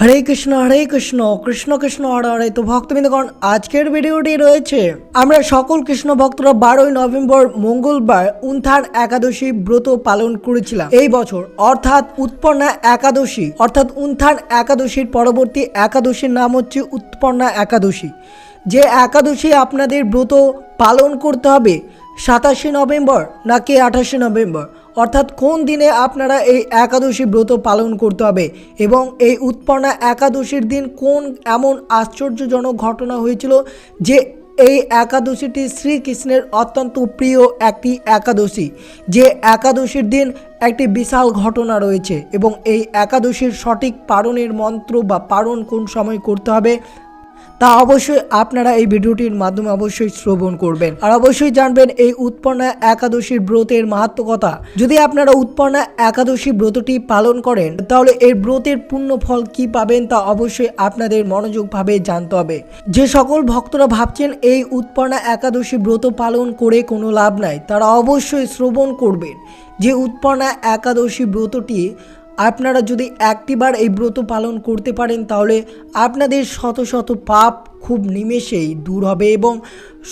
হরে কৃষ্ণ হরে কৃষ্ণ কৃষ্ণ কৃষ্ণ, হরে হরে। তো ভক্তবৃন্দগণ, আজকের ভিডিওটি রয়েছে। আমরা সকল কৃষ্ণ ভক্তরা বারোই নভেম্বর মঙ্গলবার উন্থান একাদশী ব্রত পালন করেছিলাম। এই বছর, অর্থাৎ উৎপন্না একাদশী, অর্থাৎ উন্থান একাদশীর পরবর্তী একাদশীর নাম হচ্ছে উৎপন্না একাদশী। যে একাদশী আপনাদের ব্রত পালন করতে হবে, সাতাশে নভেম্বর নাকি আঠাশে নভেম্বর? অর্থাৎ কোন দিনে আপনারা এই একাদশী ব্রত পালন করতে হবে? এবং এই উৎপন্না একাদশীর দিন কোন এমন আশ্চর্যজনক ঘটনা হয়েছিল যে এই একাদশীটি শ্রীকৃষ্ণের অত্যন্ত প্রিয় একটি একাদশী, যে একাদশীর দিন একটি বিশাল ঘটনা রয়েছে? এবং এই একাদশীর সঠিক পারণের মন্ত্র বা পারণ কোন সময় করতে হবে? তা অবশ্যই আপনারা এই ভিডিওটির মাধ্যমে অবশ্যই শ্রবণ করবেন। আর অবশ্যই জানবেন এই উৎপন্না একাদশীর ব্রতের মাহাত্ম কথা যদি আপনারা উৎপন্না একাদশী ব্রতটি পালন করেন, তাহলে এই ব্রতের পূর্ণ ফল কি পাবেন তা অবশ্যই আপনাদের মনোযোগভাবে জানতে হবে। যে সকল ভক্তরা ভাবছেন এই উৎপন্না একাদশী ব্রত পালন করে কোনো লাভ নাই, তারা অবশ্যই শ্রবণ করবেন যে উৎপন্না একাদশী ব্রতটি আপনারা যদি একটিবার এই ব্রত পালন করতে পারেন তাহলে আপনাদের শত শত পাপ খুব নিমেষেই দূর হবে এবং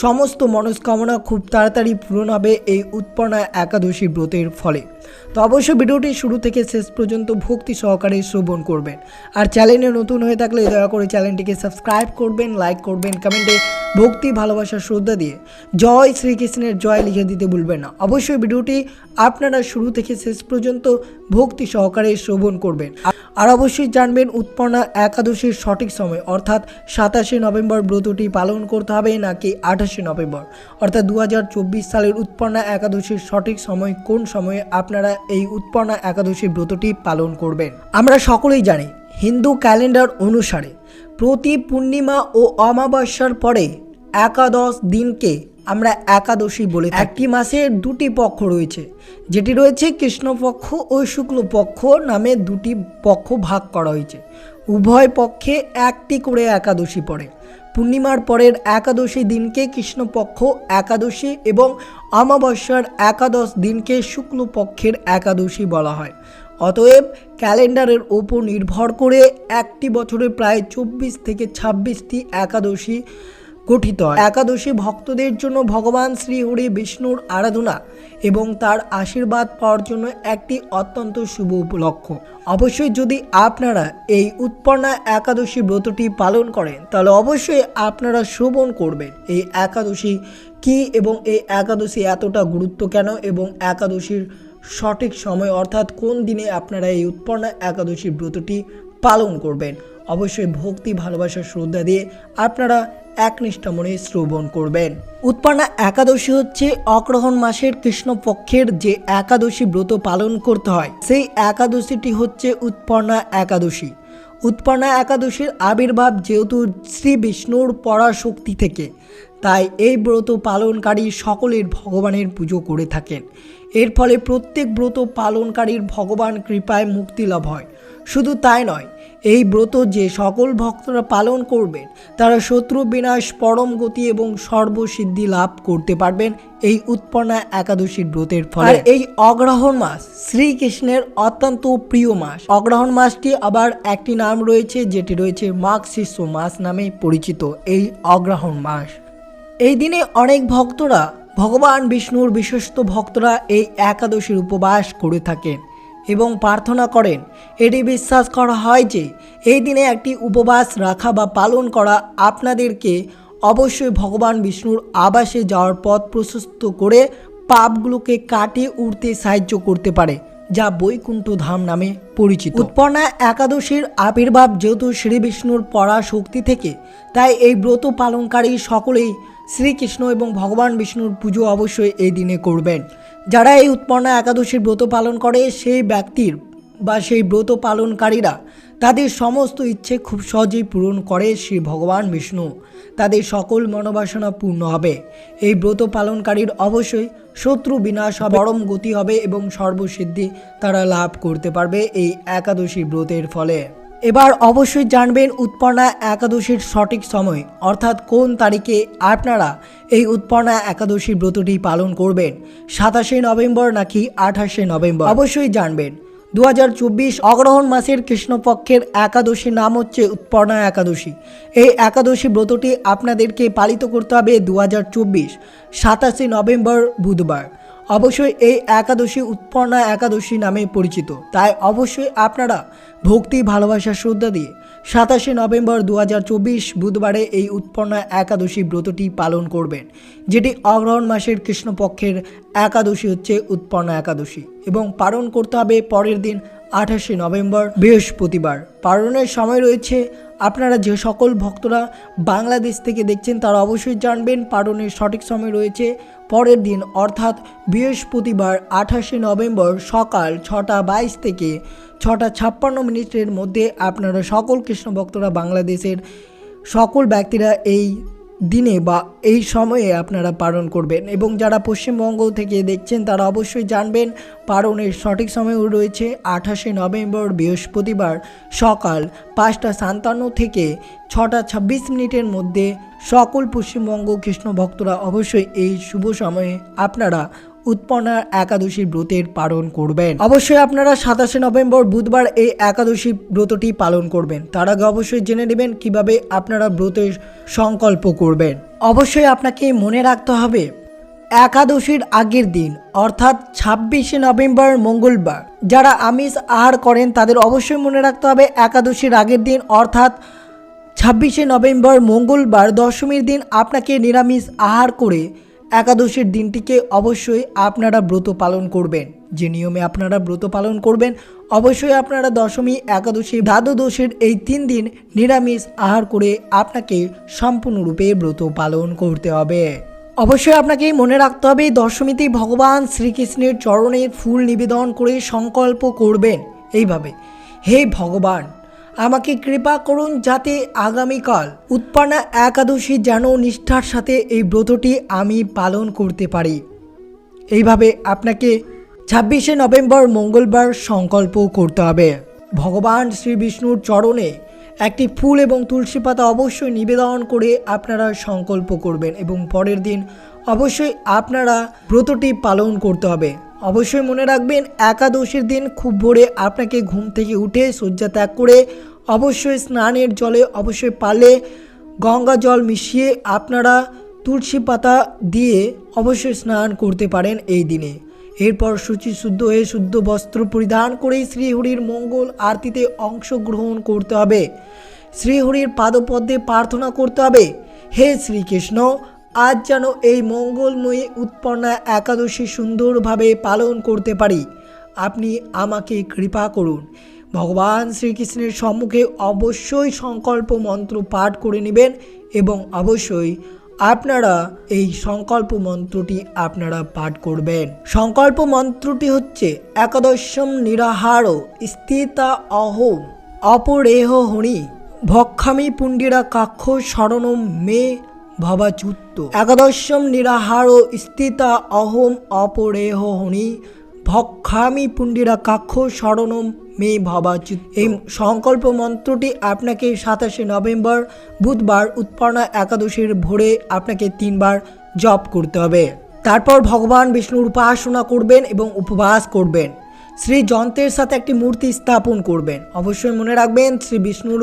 সমস্ত মনস্কামনা খুব তাড়াতাড়ি পূরণ হবে এই উৎপন্না একাদশী ব্রতের ফলে। তো অবশ্যই ভিডিওটি শুরু থেকে শেষ পর্যন্ত ভক্তি সহকারে শ্রবণ করবেন। আর চ্যানেলে নতুন হয়ে থাকলে দয়া করে চ্যানেলটিকে সাবস্ক্রাইব করবেন, লাইক করবেন, কমেন্টে ভক্তি, ভালোবাসা, শ্রদ্ধা দিয়ে জয় শ্রীকৃষ্ণের জয় লিখে দিতে ভুলবেন না। অবশ্যই ভিডিওটি আপনারা শুরু থেকে শেষ পর্যন্ত ভক্তি সহকারে শ্রবণ করবেন। আর অবশ্যই জানবেন উৎপন্না একাদশীর সঠিক সময়, অর্থাৎ সাতাশে নভেম্বর ব্রতটি পালন করতে হবে নাকি আঠাশে নভেম্বর। অর্থাৎ দু হাজার চব্বিশ সালের উৎপন্না একাদশীর সঠিক সময় কোন সময়ে আপনারা এই উৎপন্না একাদশী ব্রতটি পালন করবেন? আমরা সকলেই জানি, হিন্দু ক্যালেন্ডার অনুসারে প্রতি পূর্ণিমা ও অমাবস্যার পরে একাদশ দিনকে আমরা একাদশী বলে। একটি মাসের দুটি পক্ষ রয়েছে। যেটি রয়েছে কৃষ্ণপক্ষ ও শুক্লপক্ষ নামে দুটি পক্ষ ভাগ করা হয়েছে। উভয় পক্ষে একটি করে একাদশী পড়ে। পূর্ণিমার পরের একাদশী দিনকে কৃষ্ণপক্ষ একাদশী এবং অমাবস্যার একাদশ দিনকে শুক্লপক্ষের একাদশী বলা হয়। অতএব ক্যালেন্ডারের ওপর নির্ভর করে একটি বছরে প্রায় চব্বিশ থেকে ছাব্বিশটি একাদশী গঠিত হয়। একাদশী ভক্তদের জন্য ভগবান শ্রী হরি বিষ্ণুর আরাধনা এবং তার আশীর্বাদ পাওয়ার জন্য একটি অত্যন্ত শুভ উপলক্ষ। অবশ্যই যদি আপনারা এই উৎপন্না একাদশী ব্রতটি পালন করেন, তাহলে অবশ্যই আপনারা শ্রবণ করবেন এই একাদশী কি এবং এই একাদশী এতটা গুরুত্ব কেন এবং একাদশীর সঠিক সময় অর্থাৎ কোন দিনে আপনারা এই উৎপন্না একাদশী ব্রতটি পালন করবেন। অবশ্যই ভক্তি, ভালোবাসা, শ্রদ্ধা দিয়ে আপনারা একনিষ্ঠ মনে শ্রবণ করবেন। উৎপন্না একাদশী হচ্ছে অগ্রহণ মাসের কৃষ্ণপক্ষের যে একাদশী ব্রত পালন করতে হয়, সেই একাদশীটি হচ্ছে উৎপন্না একাদশী। উৎপন্না একাদশীর আবির্ভাব যেহেতু শ্রী বিষ্ণুর পরাশক্তি থেকে, তাই এই ব্রত পালনকারী সকলের ভগবানের পুজো করে থাকেন। এর ফলে প্রত্যেক ব্রত পালনকারীর ভগবান কৃপায় মুক্তি লাভ হয়। শুধু তাই নয় এই ব্রত যে সকল ভক্তরা পালন করবেন, তারা শত্রু বিনাশ, পরম গতি এবং সর্বসিদ্ধি লাভ করতে পারবেন এই উৎপন্না একাদশীর ব্রতের ফলে। এই অগ্রহণ মাস শ্রীকৃষ্ণের অত্যন্ত প্রিয় মাস। অগ্রহণ মাসটি আবার একটি নাম রয়েছে, যেটি রয়েছে মাঘ শিষ্য মাস নামে পরিচিত এই অগ্রহণ মাস। এই দিনে অনেক ভক্তরা, ভগবান বিষ্ণুর বিশ্বস্ত ভক্তরা এই একাদশীর উপবাস করে থাকেন। এবং প্রার্থনা করেন। এটি বিশ্বাস করা হয় যে, এই দিনে একটি উপবাস রাখা বা পালন করা আপনাদেরকে অবশ্যই ভগবান বিষ্ণুর আবাসে যাওয়ার পথ প্রশস্ত করে পাপগুলোকে কাটিয়ে উঠতে সাহায্য করতে পারে, যা বৈকুণ্ঠ ধাম নামে পরিচিত। উৎপন্না একাদশীর আবির্ভাব যেহেতু শ্রী বিষ্ণুর পড়া শক্তি থেকে, তাই এই ব্রত পালনকারী সকলেই শ্রীকৃষ্ণ এবং ভগবান বিষ্ণুর পুজো অবশ্যই এই দিনে করবেন। যারা এই উৎপন্না একাদশীর ব্রত পালন করে, সেই ব্যক্তির বা সেই ব্রত পালনকারীরা তাদের সমস্ত ইচ্ছে খুব সহজেই পূরণ করে শ্রী ভগবান বিষ্ণু। তাদের সকল মনোবাসনা পূর্ণ হবে। এই ব্রত পালনকারীর অবশ্যই শত্রু বিনাশ হবে, পরম গতি হবে এবং সর্বসিদ্ধি তারা লাভ করতে পারবে এই একাদশী ব্রতের ফলে। এবার অবশ্যই জানবেন উৎপন্না একাদশীর সঠিক সময়, অর্থাৎ কোন তারিখে আপনারা এই উৎপন্না একাদশী ব্রতটি পালন করবেন, সাতাশে নভেম্বর নাকি আঠাশে নভেম্বর? অবশ্যই জানবেন। দু হাজার চব্বিশ অগ্রহণ মাসের কৃষ্ণপক্ষের একাদশী নাম হচ্ছে উৎপর্ণা একাদশী। এই একাদশী ব্রতটি আপনাদেরকে পালিত করতে হবে দু হাজার চব্বিশ নভেম্বর বুধবার। অবশ্যই এই একাদশী উৎপন্না একাদশী নামে পরিচিত। তাই অবশ্যই আপনারা ভক্তি, ভালোবাসা, শ্রদ্ধা দিয়ে সাতাশে নভেম্বর দু হাজার চব্বিশ বুধবারে এই উৎপন্না একাদশী ব্রতটি পালন করবেন, যেটি অগ্রহণ মাসের কৃষ্ণপক্ষের একাদশী হচ্ছে উৎপন্না একাদশী এবং পালন করতে হবে পরের দিন আঠাশে নভেম্বর বৃহস্পতিবার। পালনের সময় রয়েছে আপনারা যে সকল ভক্তরা বাংলাদেশ থেকে দেখছেন, তারা অবশ্যই জানবেন পারণের সঠিক সময় রয়েছে পরের দিন, অর্থাৎ বৃহস্পতিবার, আঠাশে নভেম্বর সকাল ছটা বাইশ থেকে ছটা ছাপ্পান্ন মিনিটের মধ্যে আপনারা সকল কৃষ্ণ ভক্তরা বাংলাদেশের সকল ব্যক্তিরা এই দিনে বা এই সময়ে আপনারা পালন করবেন এবং যারা পশ্চিমবঙ্গ থেকে দেখছেন, তারা অবশ্যই জানবেন পালনের সঠিক সময়ও রয়েছে। আঠাশে নভেম্বর, বৃহস্পতিবার সকাল পাঁচটা সান্তান্ন থেকে ছটা ছাব্বিশ মিনিটের মধ্যে সকল পশ্চিমবঙ্গ কৃষ্ণ ভক্তরা অবশ্যই এই শুভ সময়ে আপনারা উৎপন্নার একাদশী ব্রতের পালন করবেন। অবশ্যই আপনারা সাতাশে নভেম্বর বুধবার এই একাদশী ব্রতটি পালন করবেন। তার আগে অবশ্যই জেনে নেবেন কীভাবে আপনারা ব্রতের সংকল্প করবেন। অবশ্যই আপনাকে মনে রাখতে হবে, একাদশীর আগের দিন, অর্থাৎ ছাব্বিশে নভেম্বর মঙ্গলবার, যারা আমিষ আহার করেন তাদের অবশ্যই মনে রাখতে হবে একাদশীর আগের দিন, অর্থাৎ ছাব্বিশে নভেম্বর মঙ্গলবার দশমীর দিন আপনাকে নিরামিষ আহার করে একাদশীর দিনটিকে অবশ্যই আপনারা ব্রত পালন করবেন। যে নিয়মে আপনারা ব্রত পালন করবেন, অবশ্যই আপনারা দশমী, একাদশী, দ্বাদশীর এই তিন দিন নিরামিষ আহার করে আপনাকে সম্পূর্ণরূপে ব্রত পালন করতে হবে। অবশ্যই আপনাকে মনে রাখতে হবে দশমীতে ভগবান শ্রীকৃষ্ণের চরণে ফুল নিবেদন করে সংকল্প করবেন। এইভাবে হে ভগবান আমাকে কৃপা করুন যাতে আগামীকাল উৎপন্না একাদশী যেন নিষ্ঠার সাথে এই ব্রতটি আমি পালন করতে পারি। এইভাবে আপনাকে ছাব্বিশে নভেম্বর মঙ্গলবার সংকল্প করতে হবে। ভগবান শ্রী বিষ্ণুর চরণে একটি ফুল এবং তুলসী পাতা অবশ্যই নিবেদন করে আপনারা সংকল্প করবেন এবং পরের দিন অবশ্যই আপনারা ব্রতটি পালন করতে হবে। অবশ্যই মনে রাখবেন, একাদশীর দিন খুব ভোরে আপনাকে ঘুম থেকে উঠে শয্যা ত্যাগ করে অবশ্যই স্নানের জলে অবশ্যই পালে গঙ্গা জল মিশিয়ে আপনারা তুলসী পাতা দিয়ে অবশ্যই স্নান করতে পারেন এই দিনে। এরপর শুচি শুদ্ধ হয়ে শুদ্ধ বস্ত্র পরিধান করে শ্রীহরির মঙ্গল আরতিতে অংশগ্রহণ করতে হবে। শ্রীহরির পাদপদ্মে প্রার্থনা করতে হবে, হে শ্রীকৃষ্ণ আজ যেন এই মঙ্গলময়ী উৎপন্না একাদশী সুন্দরভাবে পালন করতে পারি। আপনি আমাকে কৃপা করুন। ভগবান শ্রীকৃষ্ণের সম্মুখে অবশ্যই সংকল্প মন্ত্র পাঠ করে নেবেন এবং অবশ্যই আপনারা এই সংকল্প মন্ত্রটি আপনারা পাঠ করবেন। সংকল্প মন্ত্রটি হচ্ছে একাদশম নিরাহার স্থিতা অহম অপরেহ হনি ভক্ষামি পুণ্ডিরা কাক্ষ শরণম মে ভবাচ্যুত। একাদশম নিরাহার স্থিতা অহম অপরেহ হনি ভক্ষামি পুণ্ডিরা কাক্ষ শরণম মে ভবাচ্যুত। এই সংকল্প মন্ত্রটি আপনাকে সাতাশে নভেম্বর, বুধবার উৎপন্না একাদশীর ভোরে আপনাকে তিনবার জপ করতে হবে। তারপর ভগবান বিষ্ণুর উপাসনা করবেন এবং উপবাস করবেন। শ্রী যন্ত্রের সাথে একটি মূর্তি স্থাপন করবেন। অবশ্যই মনে রাখবেন, শ্রী বিষ্ণুর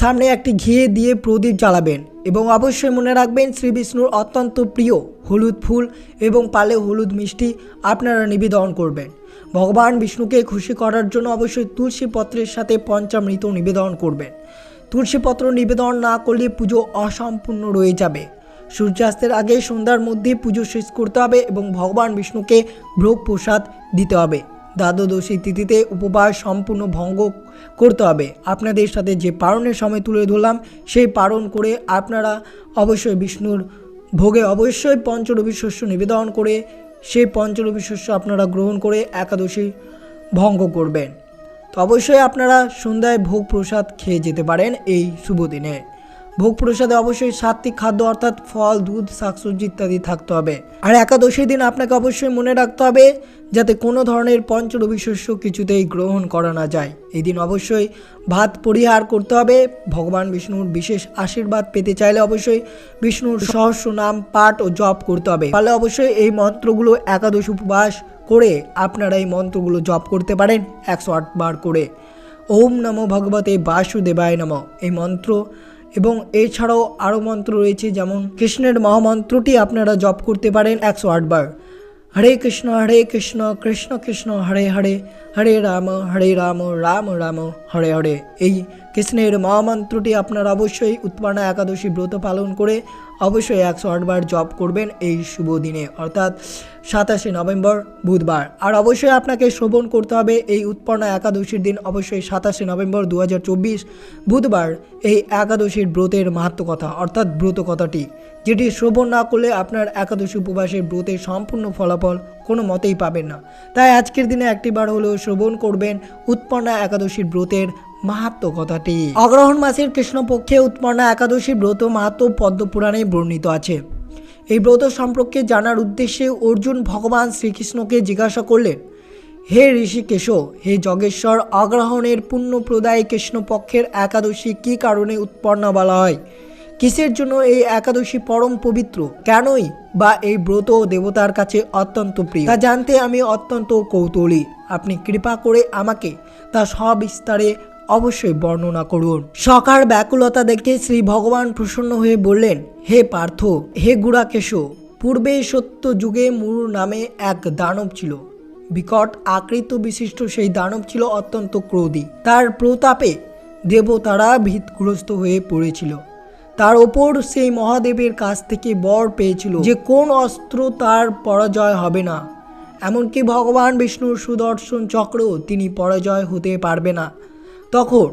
সামনে একটি ঘিয়ে দিয়ে প্রদীপ জ্বালাবেন। এবং অবশ্যই মনে রাখবেন, শ্রী বিষ্ণুর অত্যন্ত প্রিয় হলুদ ফুল এবং পালে হলুদ মিষ্টি আপনারা নিবেদন করবেন। ভগবান বিষ্ণুকে খুশি করার জন্য অবশ্যই তুলসী পত্রের সাথে পঞ্চামৃত নিবেদন করবেন। তুলসী পত্র নিবেদন না করলে পুজো অসম্পূর্ণ রয়ে যাবে। সূর্যাস্তের আগে সন্ধ্যার মধ্যে পুজো শেষ করতে হবে এবং ভগবান বিষ্ণুকে ভোগ প্রসাদ দিতে হবে। দ্বাদশী তিথিতে উপবাস সম্পূর্ণ ভঙ্গ করতে হবে। আপনাদের সাথে যে পারণের সময় তুলে ধরলাম, সেই পারণ করে আপনারা অবশ্যই বিষ্ণুর ভোগে অবশ্যই পঞ্চরবি শস্য নিবেদন করে, সেই পঞ্চরবি শস্য আপনারা গ্রহণ করে একাদশী ভঙ্গ করবেন। তো অবশ্যই আপনারা সন্ধ্যায় ভোগ প্রসাদ খেয়ে যেতে পারেন এই শুভ দিনে। ভোগ প্রসাদে অবশ্যই সাত্বিক খাদ্য অর্থাৎ ফল, দুধ, শাকসবজি ইত্যাদি থাকতে হবে। আর একাদশীর দিন আপনাকে অবশ্যই মনে রাখতে হবে যাতে কোনো ধরনের পঞ্চরবি শস্য কিছুতেই গ্রহণ করা না যায়। এই দিন অবশ্যই ভাত পরিহার করতে হবে। ভগবান বিষ্ণুর বিশেষ আশীর্বাদ পেতে চাইলে অবশ্যই বিষ্ণুর সহস্র নাম পাঠ ও জপ করতে হবে। তাহলে অবশ্যই এই মন্ত্রগুলো একাদশ উপবাস করে আপনারা এই মন্ত্রগুলো জপ করতে পারেন একশো আট বার করে। ওম নমো ভগবতে বাসুদেবায় নম। এই মন্ত্র এবং এছাড়াও আরও মন্ত্র রয়েছে, যেমন, কৃষ্ণের মহামন্ত্রটি আপনারা জপ করতে পারেন একশো আটবার হরে কৃষ্ণ হরে কৃষ্ণ কৃষ্ণ কৃষ্ণ, হরে হরে হরে রাম হরে রাম রাম রাম, হরে হরে। এই কৃষ্ণের মহামন্ত্রটি আপনারা অবশ্যই উৎপানা একাদশী ব্রত পালন করে অবশ্যই একশো আটবার জপ করবেন এই শুভ দিনে, অর্থাৎ সাতাশে নভেম্বর বুধবার। আর অবশ্যই আপনাকে শ্রবণ করতে হবে এই উৎপন্না একাদশীর দিন, অবশ্যই সাতাশে নভেম্বর দু হাজার চব্বিশ বুধবার এই একাদশীর ব্রতের মাহাত্ম কথা অর্থাৎ ব্রত কথাটি যেটি শ্রবণ না করলে আপনার একাদশী উপবাসের ব্রতের সম্পূর্ণ ফলাফল কোনো মতেই পাবেন না। তাই আজকের দিনে একটিবার হলেও শ্রবণ করবেন উৎপন্না একাদশীর ব্রতের মাহাত্ম কথাটি। অগ্রহণ মাসের কৃষ্ণপক্ষে উৎপন্না একাদশী ব্রত মাহাত্ম পদ্মপুরাণে বর্ণিত আছে। এই ব্রত সম্পর্কে জানার উদ্দেশ্যে অর্জুন ভগবান শ্রীকৃষ্ণকে জিজ্ঞাসা করলেন, হে ঋষিকেশ হে যগেশ্বর, অগ্রহণের পুণ্যপ্রদায় কৃষ্ণপক্ষের একাদশী কী কারণে উৎপন্ন বলা হয়? কিসের জন্য এই একাদশী পরম পবিত্র? কেনই বা এই ব্রত দেবতার কাছে অত্যন্ত প্রিয়? তা জানতে আমি অত্যন্ত কৌতূহলী। আপনি কৃপা করে আমাকে তা সবিস্তারে অবশ্যই বর্ণনা করুন। সকার ব্যাকুলতা দেখে শ্রী ভগবান প্রসন্ন হয়ে বললেন, হে পার্থ, হে গুড়াকেশ, পূর্বে সত্য যুগে মুরু নামে এক দানব ছিল। বিকট আকৃত বিশিষ্ট সেই দানব ছিল অত্যন্ত ক্রোধী। তার প্রতাপে দেবতারা ভীতগ্রস্ত হয়ে পড়েছিল। তার ওপর সেই মহাদেবের কাছ থেকে বর পেয়েছিল যে কোন অস্ত্র তার পরাজয় হবে না। এমনকি ভগবান বিষ্ণুর সুদর্শন চক্র তিনি পরাজয় হতে পারবে না। তখন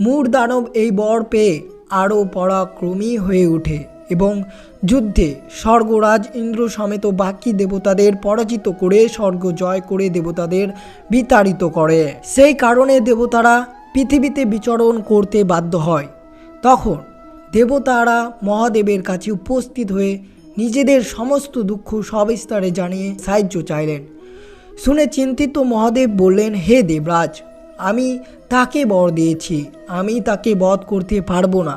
মূর দানব এই বর পেয়ে আরও পরাক্রমী হয়ে ওঠে এবং যুদ্ধে স্বর্গরাজ ইন্দ্র সমেত বাকি দেবতাদের পরাজিত করে স্বর্গ জয় করে দেবতাদের বিতাড়িত করে। সেই কারণে দেবতারা পৃথিবীতে বিচরণ করতে বাধ্য হয়। তখন দেবতারা মহাদেবের কাছে উপস্থিত হয়ে নিজেদের সমস্ত দুঃখ সবিস্তারে জানিয়ে সাহায্য চাইলেন। শুনে চিন্তিত মহাদেব বললেন, হে দেবরাজ, আমি তাকে বর দিয়েছি, আমি তাকে বধ করতে পারব না।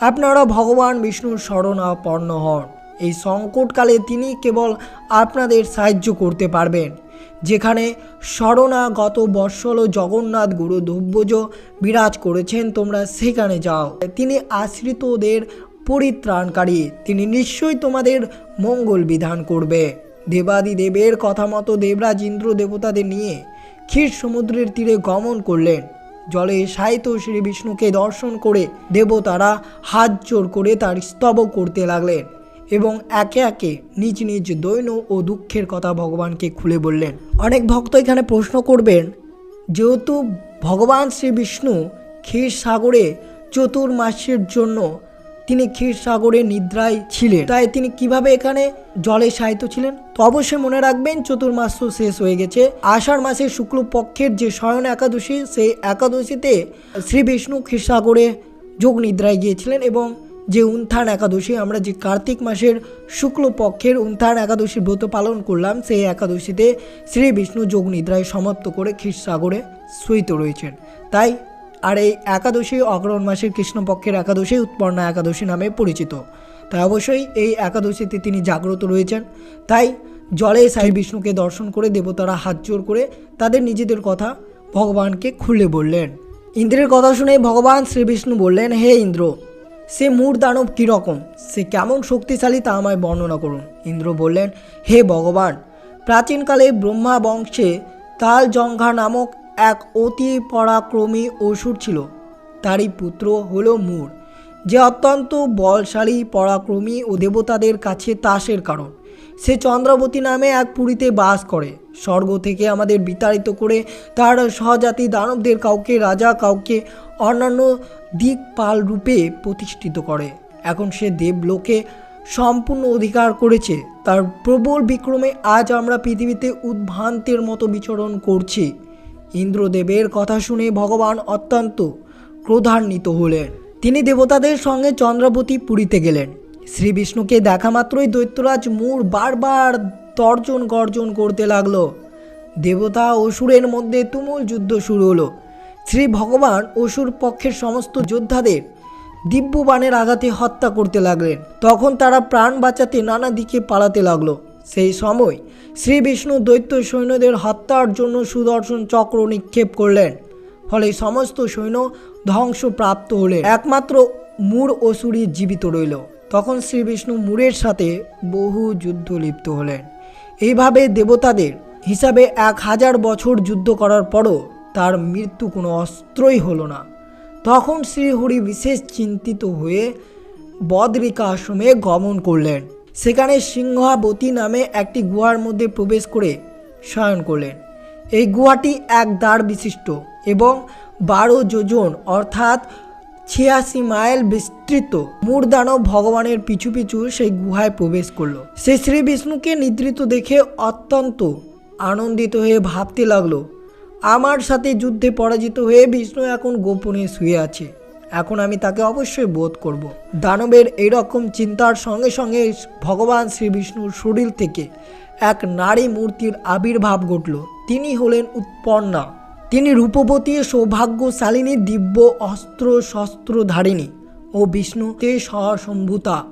আপনারা ভগবান বিষ্ণুর শরণাপন্ন হন। এই সংকটকালে তিনি কেবল আপনাদের সাহায্য করতে পারবেন। যেখানে শরণাগত বৎসল জগন্নাথ গুরু ধব্যজ বিরাজ করেছেন, তোমরা সেখানে যাও। তিনি আশ্রিতদের পরিত্রাণকারী, তিনি নিশ্চয়ই তোমাদের মঙ্গল বিধান করবে। দেবাদি দেবের কথা মতো দেবরাজ ইন্দ্র দেবতাদের নিয়ে ক্ষীর সমুদ্রের তীরে গমন করলেন। জলে সাহিত্য শ্রী বিষ্ণুকে দর্শন করে দেবতারা হাত জোর করে তার স্তব করতে লাগলেন এবং একে একে নিজ নিজ দৈন ও দুঃখের কথা ভগবানকে খুলে বললেন। অনেক ভক্ত এখানে প্রশ্ন করবেন, যেহেতু ভগবান শ্রী বিষ্ণু ক্ষীর সাগরে চতুর্মাসের জন্য তিনি ক্ষীর সাগরে নিদ্রায় ছিলেন। তাই তিনি কীভাবে এখানে জলে সাহিত্য ছিলেন? তো অবশ্যই মনে রাখবেন, চতুর্মাস শেষ হয়ে গেছে। আষাঢ় মাসের শুক্লপক্ষের যে শয়ন একাদশী, সেই একাদশীতে শ্রী বিষ্ণু ক্ষীরসাগরে যোগ নিদ্রায় গিয়েছিলেন এবং যে উত্থান একাদশী, আমরা যে কার্তিক মাসের শুক্লপক্ষের উত্থান একাদশী ব্রত পালন করলাম, সেই একাদশীতে শ্রী বিষ্ণু যোগ নিদ্রায় সমাপ্ত করে ক্ষীরসাগরে শয়িত রয়েছেন। তাই আর এই একাদশী অগ্রহণ মাসের কৃষ্ণপক্ষের একাদশী উৎপন্না একাদশী নামে পরিচিত। তাই অবশ্যই এই একাদশীতে তিনি জাগ্রত রয়েছেন। তাই জলে সাই বিষ্ণুকে দর্শন করে দেবতারা হাত জোর করে তাদের নিজেদের কথা ভগবানকে খুলে বললেন। ইন্দ্রের কথা শুনে ভগবান শ্রী বিষ্ণু বললেন, হে ইন্দ্র, সে মূর দানব কীরকম? সে কেমন শক্তিশালী তা আমায় বর্ণনা করুন। ইন্দ্র বললেন, হে ভগবান, প্রাচীনকালে ব্রহ্মা বংশে তাল জঙ্ঘা নামক এক অতি পরাক্রমী অসুর ছিল। তারই পুত্র হল মূর, যে অত্যন্ত বলশালী, পরাক্রমী ও দেবতাদের কাছে তাসের কারণ। সে চন্দ্রাবতী নামে এক পুরীতে বাস করে। স্বর্গ থেকে আমাদের বিতাড়িত করে তার সহজাতি দানবদের কাউকে, রাজা কাউকে অন্যান্য দিকপাল রূপে প্রতিষ্ঠিত করে। এখন সে দেবলোকে সম্পূর্ণ অধিকার করেছে। তার প্রবল বিক্রমে আজ আমরা পৃথিবীতে উদ্ভ্রান্তের মতো বিচরণ করছি। ইন্দ্রদেবের কথা শুনে ভগবান অত্যন্ত ক্রোধান্বিত হলেন। তিনি দেবতাদের সঙ্গে চন্দ্রাবতী পুরীতে গেলেন। শ্রী বিষ্ণুকে দেখা মাত্রই দৈত্যরাজ মূর বারবার তর্জন গর্জন করতে লাগল। দেবতা অসুরের মধ্যে তুমুল যুদ্ধ শুরু হলো। শ্রী ভগবান অসুর পক্ষের সমস্ত যোদ্ধাদের দিব্য বাণের আঘাতে হত্যা করতে লাগলেন। তখন তারা প্রাণ বাঁচাতে নানা দিকে পালাতে লাগল। সেই সময় শ্রী বিষ্ণু দৈত্য সৈন্যদের হত্যার জন্য সুদর্শন চক্র নিক্ষেপ করলেন। ফলে সমস্ত সৈন্য ধ্বংসপ্রাপ্ত হলেন। একমাত্র মূর অসুরই জীবিত রইল। তখন শ্রী বিষ্ণু মূরের সাথে বহু যুদ্ধ লিপ্ত হলেন। এইভাবে দেবতাদের হিসাবে এক হাজার বছর যুদ্ধ করার পরও তার মৃত্যু কোনো অস্ত্রই হলো না। তখন শ্রীহরি বিশেষ চিন্তিত হয়ে বদরিকা আশ্রমে গমন করলেন। সেখানে সিংহাবতী নামে একটি গুহার মধ্যে প্রবেশ করে শয়ন করলেন। এই গুহাটি এক দ্বার বিশিষ্ট এবং বারো যোজন, অর্থাৎ ছিয়াশি মাইল বিস্তৃত। মূর্দানব ভগবানের পিছু পিছু সেই গুহায় প্রবেশ করল। সে শ্রী বিষ্ণুকে নিদ্রিত দেখে অত্যন্ত আনন্দিত হয়ে ভাবতে লাগল, আমার সাথে যুদ্ধে পরাজিত হয়ে বিষ্ণু এখন গোপনে শুয়ে আছে। এখন আমি তাকে অবশ্যই বোধ করব। দানবের এইরকম চিন্তার সঙ্গে সঙ্গে ভগবান শ্রীবিষ্ণুর শরীর থেকে এক নারী মূর্তির আবির্ভাব ঘটল। তিনি হলেন উৎপন্না। তিনি রূপবতী, সৌভাগ্যশালিনী, দিব্য অস্ত্র শস্ত্রধারিণী ও বিষ্ণুতে সহসম্ভূতা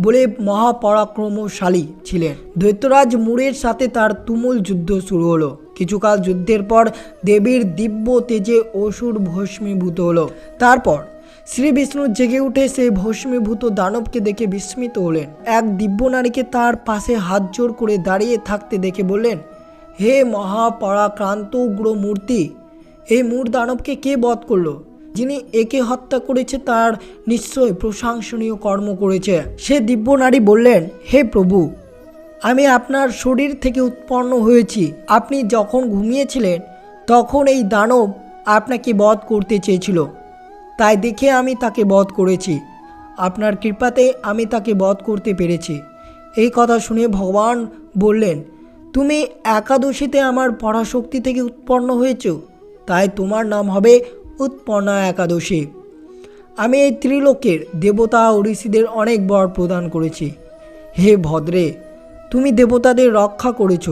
বলে মহাপরাক্রমশালী ছিলেন। দৈত্যরাজ মুরের সাথে তার তুমুল যুদ্ধ শুরু হলো। কিছুকাল যুদ্ধের পর দেবীর দিব্য তেজে অসুর ভস্মীভূত হলো। তারপর শ্রী বিষ্ণু জেগে উঠে সেই ভস্মীভূত দানবকে দেখে বিস্মিত হলেন। এক দিব্য নারীকে তার পাশে হাত জোর করে দাঁড়িয়ে থাকতে দেখে বললেন, হে মহাপরাক্রান্ত উগ্র মূর্তি এই মূর দানবকে কে বধ করল? যিনি একে হত্যা করেছে তার নিশ্চয় প্রশংসনীয় কর্ম করেছে। সে দিব্য নারী বললেন, হে প্রভু, আমি আপনার শরীর থেকে উৎপন্ন হয়েছি। আপনি যখন ঘুমিয়েছিলেন, তখন এই দানব আপনাকে বধ করতে চেয়েছিল। তাই দেখে আমি তাকে বধ করেছি। আপনার কৃপাতে আমি তাকে বধ করতে পেরেছি। এই কথা শুনে ভগবান বললেন, তুমি একাদশীতে আমার পরাশক্তি থেকে উৎপন্ন হয়েছ, তাই তোমার নাম হবে উৎপন্না একাদশী। আমি এই ত্রিলোকের দেবতা ও ঋষিদের অনেক বর প্রদান করেছি। হে ভদ্রে, তুমি দেবতাদের রক্ষা করেছ।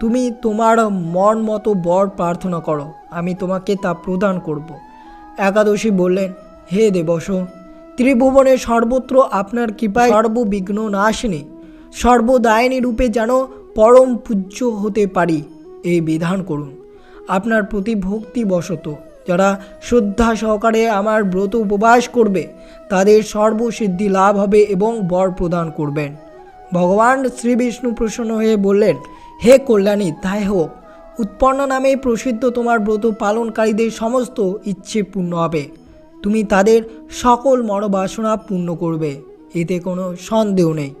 তুমি তোমার মন মতো বর প্রার্থনা করো, আমি তোমাকে তা প্রদান করব। একাদশী বললেন, হে দেবস ত্রিভুবনে সর্বত্র আপনার কৃপায় সর্ববিঘ্ন নাশিনী, সর্বদায়িনী রূপে যেন পরম পূজ্য হতে পারি। এই বিধান করুন। আপনার প্রতি ভক্তি ভক্তিবশত যারা শ্রদ্ধা সহকারে আমার ব্রত উপবাস করবে, তাদের সর্বসিদ্ধি লাভ হবে এবং বর প্রদান করবেন। ভগবান শ্রী বিষ্ণু প্রসন্ন হয়ে বললেন, হে কল্যাণী, তাই হোক। উৎপন্ন নামে প্রসিদ্ধ তোমার ব্রত পালনকারীদের সমস্ত ইচ্ছে পূর্ণ হবে। তুমি তাদের সকল মনোবাসনা পূর্ণ করবে, এতে কোনো সন্দেহ নেই।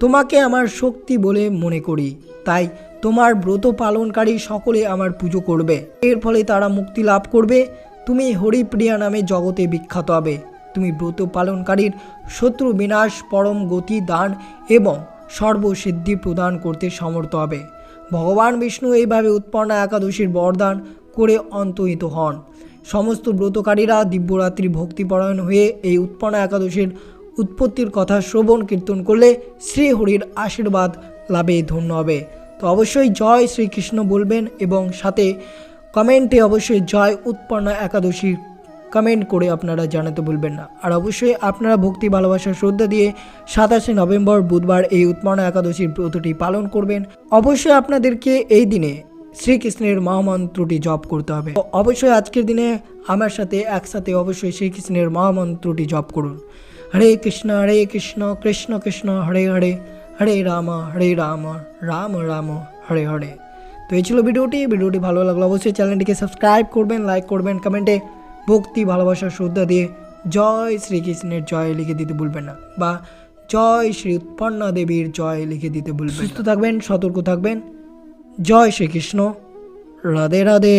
তোমাকে আমার শক্তি বলে মনে করি, তাই তোমার ব্রত পালনকারী সকলে আমার পুজো করবে। এর ফলে তারা মুক্তি লাভ করবে। তুমি হরিপ্রিয়া নামে জগতে বিখ্যাত হবে। তুমি ব্রত পালনকারীর শত্রু বিনাশ, পরম গতি, দান এবং সর্বসিদ্ধি প্রদান করতে সমর্থ হবে। ভগবান বিষ্ণু এইভাবে উৎপন্না একাদশীর বরদান করে অন্তহিত হন। সমস্ত ব্রতকারীরা দিব্যরাত্রি ভক্তিপরায়ণ হয়ে এই উৎপন্না একাদশীর উৎপত্তির কথা শ্রবণ কীর্তন করলে শ্রীহরির আশীর্বাদ লাভে ধন্য হবে। তো অবশ্যই জয় শ্রীকৃষ্ণ বলবেন এবং সাথে কমেন্টে অবশ্যই জয় উৎপন্ন একাদশী কমেন্ট করে আপনারা জানাতে ভুলবেন না। আর অবশ্যই আপনারা ভক্তি, ভালোবাসা, শ্রদ্ধা দিয়ে সাতাশে নভেম্বর বুধবার এই উৎপন্না একাদশীর ব্রতটি পালন করবেন। অবশ্যই আপনাদেরকে এই দিনে শ্রীকৃষ্ণের মহামন্ত্রটি জপ করতে হবে। অবশ্যই আজকের দিনে আমার সাথে একসাথে অবশ্যই শ্রীকৃষ্ণের মহামন্ত্রটি জপ করুন। হরে কৃষ্ণ হরে কৃষ্ণ কৃষ্ণ কৃষ্ণ, হরে হরে হরে রাম হরে রাম রাম রাম, হরে হরে। তো এই ছিল ভিডিওটি। ভিডিওটি ভালো লাগল অবশ্যই চ্যানেলটিকে সাবস্ক্রাইব করবেন, লাইক করবেন, কমেন্টে ভক্তি ভালোবাসা শ্রদ্ধা দিয়ে জয় শ্রীকৃষ্ণের জয় লিখে দিতে ভুলবেন না বা জয় শ্রী উৎপন্না দেবীর জয় লিখে দিতে ভুলবেন সুস্থ থাকবেন সতর্ক থাকবেন। জয় শ্রীকৃষ্ণ। রাধে রাধে।